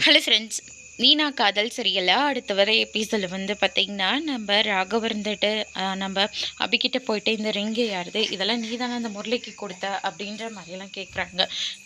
Hello friends நீனா காதல் சரியில்லை அடுத்த வர எபிசோட வந்து பார்த்திங்கன்னா நம்ம ராகவ இருந்துட்டு நம்ம அபிக்கிட்ட போயிட்டு இந்த ரிங்கு யாருது இதெல்லாம் நீ தானே அந்த முரளிக்கு கொடுத்த அப்படின்ற மாதிரிலாம் கேட்குறாங்க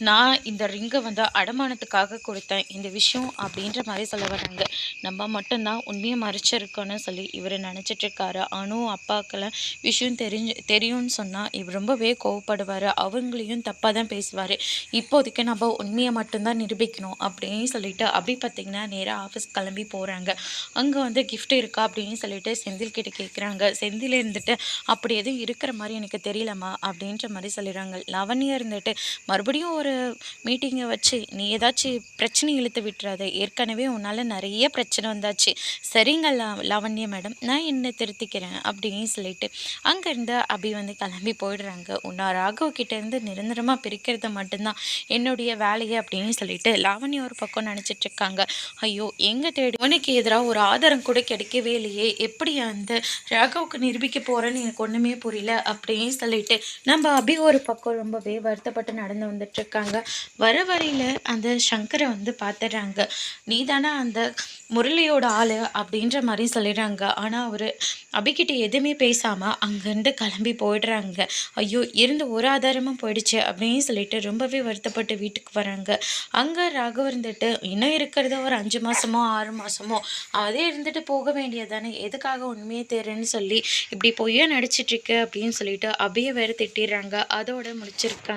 நான் இந்த ரிங்கை வந்து அடமானத்துக்காக கொடுத்தேன். இந்த விஷயம் அப்படின்ற மாதிரி சொல்ல வராங்க நம்ம மட்டும்தான் உண்மையை மறைச்சிருக்கோன்னு சொல்லி இவர் நினச்சிட்ருக்காரு அனு அப்பாக்கெல்லாம் விஷயம் தெரிஞ்சு தெரியும்னு சொன்னால் இவர் ரொம்பவே கோவப்படுவார். அவங்களையும் தப்பாக தான் பேசுவார். இப்போதைக்கு நம்ம உண்மையை மட்டும்தான் நிரூபிக்கணும் அப்படின்னு சொல்லிட்டு அப்படி பார்த்தீங்கன்னா நேராக ஆஃபீஸ் கிளம்பி போகிறாங்க அங்கே வந்து கிஃப்ட் இருக்கா அப்படின்னு சொல்லிட்டு செந்தில் கிட்ட கேட்குறாங்க செந்தில் இருந்துட்டு அப்படி எதுவும் இருக்கிற மாதிரி எனக்கு தெரியலம்மா அப்படின்ற மாதிரி சொல்லிடுறாங்க. லவனியா இருந்துட்டு மறுபடியும் ஒரு மீட்டிங்கை வச்சு நீ ஏதாச்சும் பிரச்சனை இழுத்து விட்டுறாத. ஏற்கனவே உன்னால் நிறைய பிரச்சனை வந்தாச்சு. சரிங்க ல- லாவண்யா மேடம் நான் என்ன திருத்திக்கிறேன்? அப்படின்னு சொல்லிட்டு அங்கேருந்து அபி வந்து கிளம்பி போயிடுறாங்க. உன்னா ராகவ் கிட்டேருந்து நிரந்தரமாக பிரிக்கிறது மட்டும்தான் என்னுடைய வேலையை அப்படின்னு சொல்லிட்டு லாவண்யா ஒரு பக்கம் நினச்சிட்ருக்காங்க ஐயோ எங்கே தேடி? உனக்கு எதிராக ஒரு ஆதாரம் கூட கிடைக்கவே இல்லையே. எப்படி அந்த ராகவுக்கு நிரூபிக்க போகிறேன்னு எனக்கு ஒன்றுமே புரியல அப்படின்னு சொல்லிட்டு நம்ம அபி ஒரு பக்கம் ரொம்பவே வருத்தப்பட்டு நடந்து வந்துட்டு இருக்காங்க. வர வரையில் அந்த சங்கரை வந்து பார்த்துடுறாங்க நீ தானே அந்த முரளியோட ஆள் அப்படின்ற மாதிரி சொல்லிடுறாங்க. ஆனால் அவர் அபிக்கிட்ட எதுவுமே பேசாமல் அங்கேருந்து கிளம்பி போயிடுறாங்க. ஐயோ இருந்த ஒரு ஆதாரமும் போயிடுச்சு அப்படின்னு சொல்லிட்டு ரொம்பவே வருத்தப்பட்டு வீட்டுக்கு வராங்க. அங்கே ராகவ் இருந்துட்டு இன்னும் இருக்கிறத ஒரு அஞ்சு மாதமோ ஆறு மாதமோ அதே இருந்துட்டு போக வேண்டியதானே எதுக்காக உண்மையே தெரின்னு சொல்லி இப்படி பொய்யா நடிச்சிட்ருக்கு அப்படின்னு சொல்லிட்டு அபியை வேறு திட்டிடுறாங்க. அதோட முடிச்சிருக்காங்க.